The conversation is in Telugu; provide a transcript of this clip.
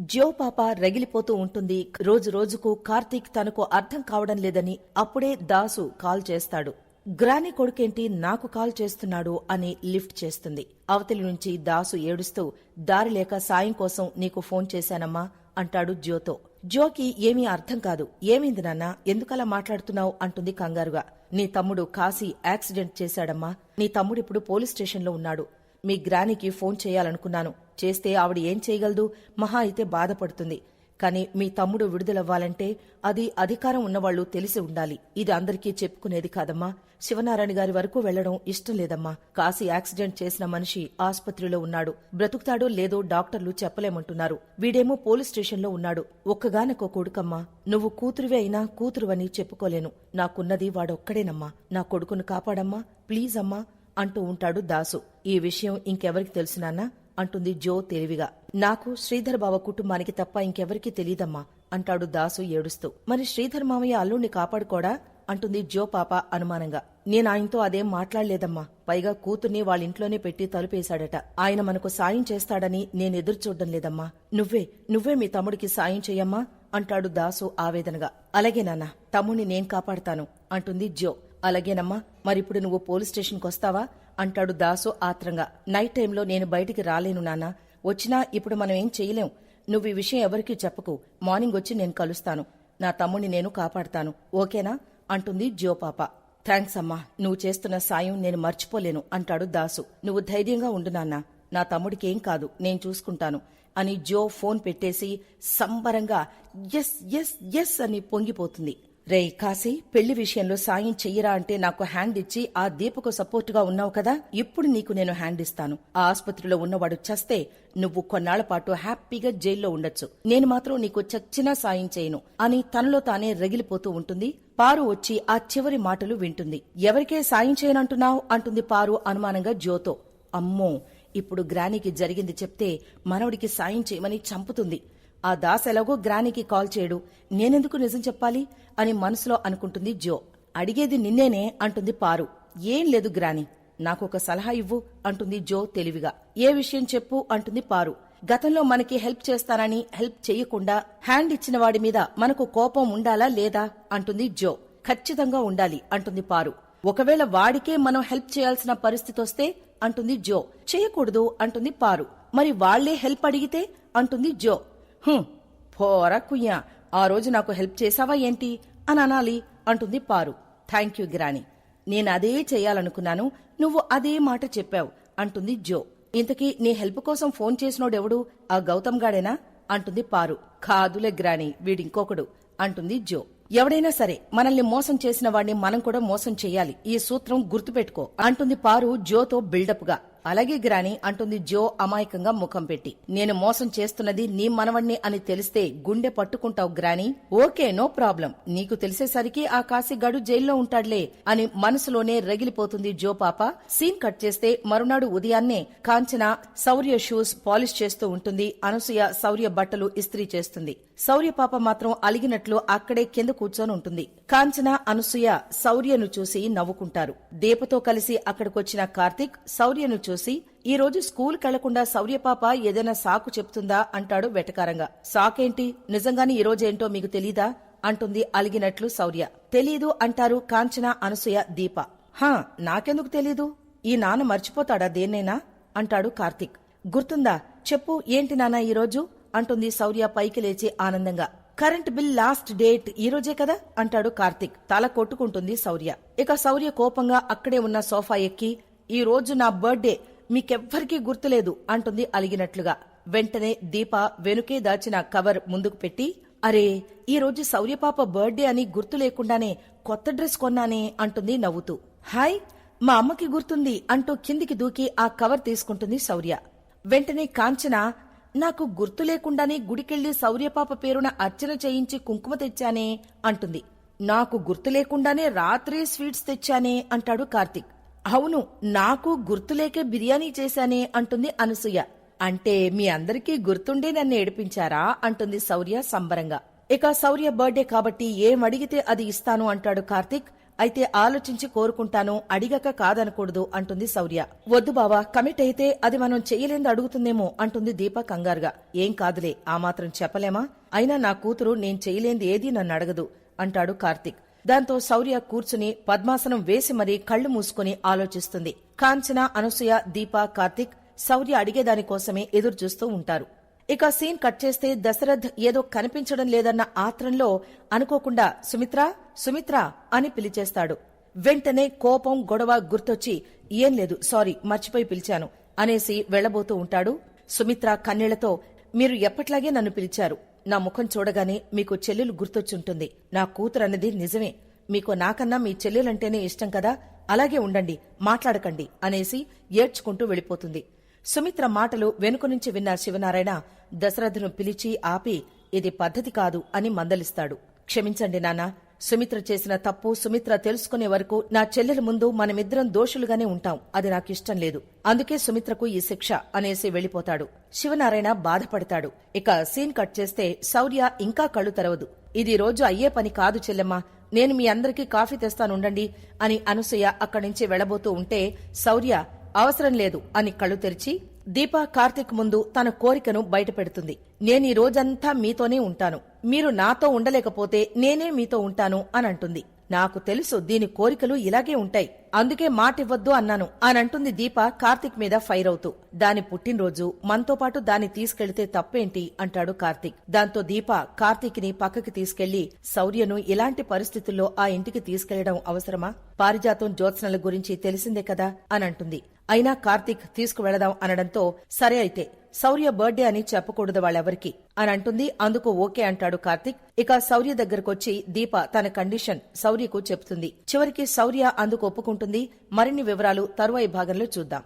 జ్యో పాప రగిలిపోతూ ఉంటుంది. రోజు రోజుకు కార్తీక్ తనకు అర్థం కావడం లేదని అప్పుడే దాసు కాల్ చేస్తాడు. గ్రాని కొడుకేంటి నాకు కాల్ చేస్తున్నాడు అని లిఫ్ట్ చేస్తుంది. అవతలి నుంచి దాసు ఏడుస్తూ దారి లేక సాయం కోసం నీకు ఫోన్ చేశానమ్మా అంటాడు జ్యోతో. జోకి ఏమీ అర్థం కాదు. ఏమైంది నాన్న? ఎందుకలా మాట్లాడుతున్నావు? అంటుంది కంగారుగా. నీ తమ్ముడు కాశీ యాక్సిడెంట్ చేశాడమ్మా. నీ తమ్ముడిప్పుడు పోలీస్ స్టేషన్లో ఉన్నాడు. మీ గ్రానికి ఫోన్ చేయాలనుకున్నాను. చేస్తే ఆవిడ ఏం చేయగలదు? మహా అయితే బాధపడుతుంది. కానీ మీ తమ్ముడు విడుదలవ్వాలంటే అది అధికారం ఉన్నవాళ్ళు తెలిసి ఉండాలి. ఇది అందరికీ చెప్పుకునేది కాదమ్మా. శివనారాయణ గారి వరకు వెళ్ళడం ఇష్టం లేదమ్మా. కాశీ యాక్సిడెంట్ చేసిన మనిషి ఆసుపత్రిలో ఉన్నాడు. బ్రతుకుతాడో లేదో డాక్టర్లు చెప్పలేమంటున్నారు. వీడేమో పోలీస్ స్టేషన్లో ఉన్నాడు. ఒక్కగానొక్క కొడుకమ్మా. నువ్వు కూతురువే అయినా కూతురువని చెప్పుకోలేను. నాకున్నది వాడొక్కడేనమ్మా. నా కొడుకును కాపాడమ్మా. ప్లీజ్ అమ్మా అంటూ ఉంటాడు దాసు. ఈ విషయం ఇంకెవరికి తెలుసునాన్నా అంటుంది జో తెలివిగా. నాకు శ్రీధర్ బావ కుటుంబానికి తప్ప ఇంకెవరికీ తెలియదమ్మా అంటాడు దాసు ఏడుస్తూ. మరి శ్రీధర్ మామయ్య అల్లుణ్ణి కాపాడుకోడా? అంటుంది జో పాప అనుమానంగా. నేను ఆయనతో అదేం మాట్లాడలేదమ్మా. పైగా కూతుర్ని వాళ్ళింట్లోనే పెట్టి తలుపేశాడట. ఆయన మనకు సాయం చేస్తాడని నేను ఎదురు చూడడం లేదమ్మా. నువ్వే నువ్వే మీ తమ్ముడికి సాయం చెయ్యమ్మా అంటాడు దాసు ఆవేదనగా. అలాగే నాన్న తమ్ముణ్ణి నేను కాపాడతాను అంటుంది జో. అలాగేనమ్మా మరిప్పుడు నువ్వు పోలీస్ స్టేషన్కి వస్తావా? అంటాడు దాసు ఆత్రంగా. నైట్ టైంలో నేను బయటికి రాలేను నాన్న. వచ్చినా ఇప్పుడు మనం ఏం చేయలేం. నువ్వు ఈ విషయం ఎవరికీ చెప్పకు. మార్నింగ్ వచ్చి నేను కలుస్తాను. నా తమ్ముడిని నేను కాపాడతాను. ఓకేనా? అంటుంది జ్యోపాప. పాప థ్యాంక్స్ అమ్మా. నువ్వు చేస్తున్న సాయం నేను మర్చిపోలేను అంటాడు దాసు. నువ్వు ధైర్యంగా ఉండు నాన్న. నా తమ్ముడికేం కాదు నేను చూసుకుంటాను అని జో ఫోన్ పెట్టేసి సంబరంగా ఎస్ ఎస్ ఎస్ అని పొంగిపోతుంది. రే కాశీ పెళ్ళి విషయంలో సాయం చెయ్యరా అంటే నాకు హ్యాండ్ ఇచ్చి ఆ దీపకు సపోర్టుగా ఉన్నావు కదా? ఇప్పుడు నీకు నేను హ్యాండ్ ఇస్తాను. ఆ ఆసుపత్రిలో ఉన్నవాడు చస్తే నువ్వు కొన్నాళ్ళ పాటు హ్యాపీగా జైల్లో ఉండొచ్చు. నేను మాత్రం నీకు చచ్చినా సాయం చేయను. అని తనలో తానే రగిలిపోతూ ఉంటుంది. పారు వచ్చి ఆ చివరి మాటలు వింటుంది. ఎవరికే సాయం చేయనంటున్నావు? అంటుంది పారు అనుమానంగా జ్యోతో. అమ్మో ఇప్పుడు గ్రానికి జరిగింది చెప్తే మనవడికి సాయం చేయమని చంపుతుంది. ఆ దాస్ ఎలాగో గ్రానికి కాల్ చేయడు. నేనెందుకు నిజం చెప్పాలి? అని మనసులో అనుకుంటుంది జో అడిగేది నిన్నేనే అంటుంది పారు. ఏం లేదు గ్రాని. నాకు ఒక సలహా ఇవ్వు అంటుంది జో తెలివిగా. ఏ విషయం చెప్పు అంటుంది పారు. గతంలో మనకి హెల్ప్ చేస్తానని హెల్ప్ చెయ్యకుండా హ్యాండ్ ఇచ్చిన వాడి మీద మనకు కోపం ఉండాలా లేదా? అంటుంది జో ఖచ్చితంగా ఉండాలి అంటుంది పారు. ఒకవేళ వాడికే మనం హెల్ప్ చేయాల్సిన పరిస్థితి వస్తే అంటుంది జో చేయకూడదు అంటుంది పారు. మరి వాళ్ళే హెల్ప్ అడిగితే అంటుంది జో పోరా కుయ్యా ఆ రోజు నాకు హెల్ప్ చేసావా ఏంటి? అని అనాలి అంటుంది పారు. థ్యాంక్ యూ గిరాని నేను అదే చెయ్యాలనుకున్నాను నువ్వు అదే మాట చెప్పావు అంటుంది జో. ఇంతకీ నీ హెల్ప్ కోసం ఫోన్ చేసినోడెవడు? ఆ గౌతమ్ గాడేనా? అంటుంది పారు. కాదులే గ్రాని వీడింకొకడు అంటుంది జో. ఎవడైనా సరే మనల్ని మోసం చేసిన వాడిని మనం కూడా మోసం చెయ్యాలి ఈ సూత్రం గుర్తుపెట్టుకో అంటుంది పారు జోతో బిల్డప్గా అలాగే గ్రాని అంటుంది జో అమాయకంగా ముఖం పెట్టి. నేను మోసం చేస్తున్నది నీ మనవణ్ణి అని తెలిస్తే గుండె పట్టుకుంటావు గ్రాని. Okay no problem. నీకు తెలిసేసరికి ఆ కాశీగాడు జైల్లో ఉంటాడులే అని మనసులోనే రగిలిపోతుంది జో పాప. సీన్ కట్ చేస్తే మరునాడు ఉదయాన్నే కాంచన శౌర్య షూస్ పాలిష్ చేస్తూ ఉంటుంది. అనసూయ శౌర్య బట్టలు ఇస్త్రీ చేస్తుంది. శౌర్య పాప మాత్రం అలిగినట్లు అక్కడే కింద కూర్చొని ఉంటుంది. కాంచన అనసూయ శౌర్యను చూసి నవ్వుకుంటారు. దీపతో కలిసి అక్కడికొచ్చిన కార్తీక్ శౌర్యను చూసి ఈ రోజు స్కూల్ వెళ్ళకుండా సౌర్యపాప ఏదైనా సాకు చెప్తుందా? అంటాడు వెటకారంగా. సాకేంటి? నిజంగానే ఈ రోజేంటో మీకు తెలీదా? అంటుంది అలిగినట్లు శౌర్య. తెలీదు అంటారు కాంచన అనసూయ దీప. హా నాకెందుకు తెలీదు? ఈ నాన్న మర్చిపోతాడా దేన్నైనా? అంటాడు కార్తీక్. గుర్తుందా? చెప్పు ఏంటి నాన్న ఈరోజు అంటుంది శౌర్య పైకి లేచి ఆనందంగా. కరెంట్ బిల్ లాస్ట్ డేట్ ఈ రోజే కదా? అంటాడు కార్తీక్. తల కొట్టుకుంటుంది సౌర్య ఇక సౌర్య కోపంగా అక్కడే ఉన్న సోఫా ఎక్కి ఈ రోజు నా బర్త్డే మీకెవ్వరికీ గుర్తులేదు అంటుంది అలిగినట్లుగా. వెంటనే దీప వెనుకే దాచిన కవర్ ముందుకు పెట్టి అరే ఈరోజు శౌర్యపాప బర్త్డే అని గుర్తు లేకుండానే కొత్త డ్రెస్ కొన్నానే అంటుంది నవ్వుతూ. హాయ్ మా అమ్మకి గుర్తుంది అంటూ కిందికి దూకి ఆ కవర్ తీసుకుంటుంది శౌర్య వెంటనే కాంచన నాకు గుర్తు లేకుండానే గుడికెళ్ళి శౌర్యపాప పేరున అర్చన చేయించి కుంకుమ తెచ్చానే అంటుంది. నాకు గుర్తు లేకుండానే రాత్రే స్వీట్స్ తెచ్చానే అంటాడు కార్తిక్. అవును నాకు గుర్తులేకే బిర్యానీ చేశానే అంటుంది అనసూయ. అంటే మీ అందరికీ గుర్తుండే నన్ను ఏడిపించారా? అంటుంది శౌర్య సంబరంగా. ఇక శౌర్య బర్త్డే కాబట్టి ఏం అడిగితే అది ఇస్తాను అంటాడు కార్తిక్. అయితే ఆలోచించి కోరుకుంటాను అడిగక కాదనకూడదు అంటుంది శౌర్య. వద్దు బావా కమిట్ అయితే అది మనం చెయ్యలేంది అడుగుతుందేమో అంటుంది దీప కంగారుగా. ఏం కాదులే ఆ మాత్రం చెప్పలేమా? అయినా నా కూతురు నేను చేయలేంది ఏదీ నన్ను అడగదు అంటాడు కార్తిక్. దాంతో శౌర్య కూర్చుని పద్మాసనం వేసి మరీ కళ్ళు మూసుకుని ఆలోచిస్తుంది. కాంచన అనసూయ దీప కార్తిక్ శౌర్య అడిగేదానికోసమే ఎదురు చూస్తూ ఉంటారు. ఇక సీన్ కట్ చేస్తే దశరథ్ ఏదో కనిపించడం లేదన్న ఆత్రంలో అనుకోకుండా సుమిత్ర సుమిత్ర అని పిలిచేస్తాడు. వెంటనే కోపం గొడవ గుర్తొచ్చి ఏం లేదు సారీ మర్చిపోయి పిలిచాను అనేసి వెళ్ళబోతూ ఉంటాడు సుమిత్ర కన్నీళ్ళతో. మీరు ఎప్పట్లాగే నన్ను పిలిచారు నా ముఖం చూడగానే మీకు చెల్లెలు గుర్తొచ్చుంటుంది. నా కూతురు అన్నది నిజమే. మీకు నాకన్నా మీ చెల్లెలంటేనే ఇష్టం కదా? అలాగే ఉండండి మాట్లాడకండి అనేసి ఏడ్చుకుంటూ వెళ్ళిపోతుంది. సుమిత్ర మాటలు వెనుక నుంచి విన్న శివనారాయణ దశరథును పిలిచి ఆపి ఇది పద్ధతి కాదు అని మందలిస్తాడు. క్షమించండి నానా సుమిత్ర చేసిన తప్పు సుమిత్ర తెలుసుకునే వరకు నా చెల్లెల ముందు మనమిద్దరం దోషులుగానే ఉంటాం. అది నాకిష్టం లేదు. అందుకే సుమిత్రకు ఈ శిక్ష అనేసి వెళ్ళిపోతాడు శివనారాయణ బాధపడతాడు. ఇక సీన్ కట్ చేస్తే శౌర్య ఇంకా కళ్ళు తెరవదు. ఇది రోజు అయ్యే పని కాదు చెల్లెమ్మ. నేను మీ అందరికీ కాఫీ తెస్తానుండండి అని అనసూయ అక్కడి నుంచి వెళ్ళబోతూ ఉంటే శౌర్య అవసరం లేదు అని కళ్ళు తెరిచి దీప కార్తిక్ ముందు తన కోరికను బయటపెడుతుంది. నేను ఈ రోజంతా మీతోనే ఉంటాను. మీరు నాతో ఉండలేకపోతే నేనే మీతో ఉంటాను అని అంటుంది. నాకు తెలుసు దీని కోరికలు ఇలాగే ఉంటాయి. అందుకే మాటివ్వద్దు అన్నాను అని అంటుంది దీప కార్తిక్ మీద ఫైర్ అవుతూ. దాని పుట్టినరోజు మనతో పాటు దాన్ని తీసుకెళ్తే తప్పేంటి? అంటాడు కార్తిక్. దాంతో దీప కార్తిక్ని పక్కకి తీసుకెళ్ళి శౌర్యను ఇలాంటి పరిస్థితుల్లో ఆ ఇంటికి తీసుకెళ్ళడం అవసరమా? పారిజాతం జ్యోత్సనల గురించి తెలిసిందే కదా? అనంటుంది అయినా కార్తిక్ తీసుకువెళదాం అనడంతో సరే అయితే శౌర్య బర్త్డే అని చెప్పకూడదు వాళ్ళెవరికి? అని అంటుంది. అందుకు ఓకే అంటాడు కార్తీక్. ఇక శౌర్య దగ్గరకొచ్చి దీప తన కండిషన్ శౌర్యకు చెప్తుంది. చివరికి శౌర్య అందుకు ఒప్పుకుంటుంది. మరిన్ని వివరాలు తరువాయి భాగంలో చూద్దాం.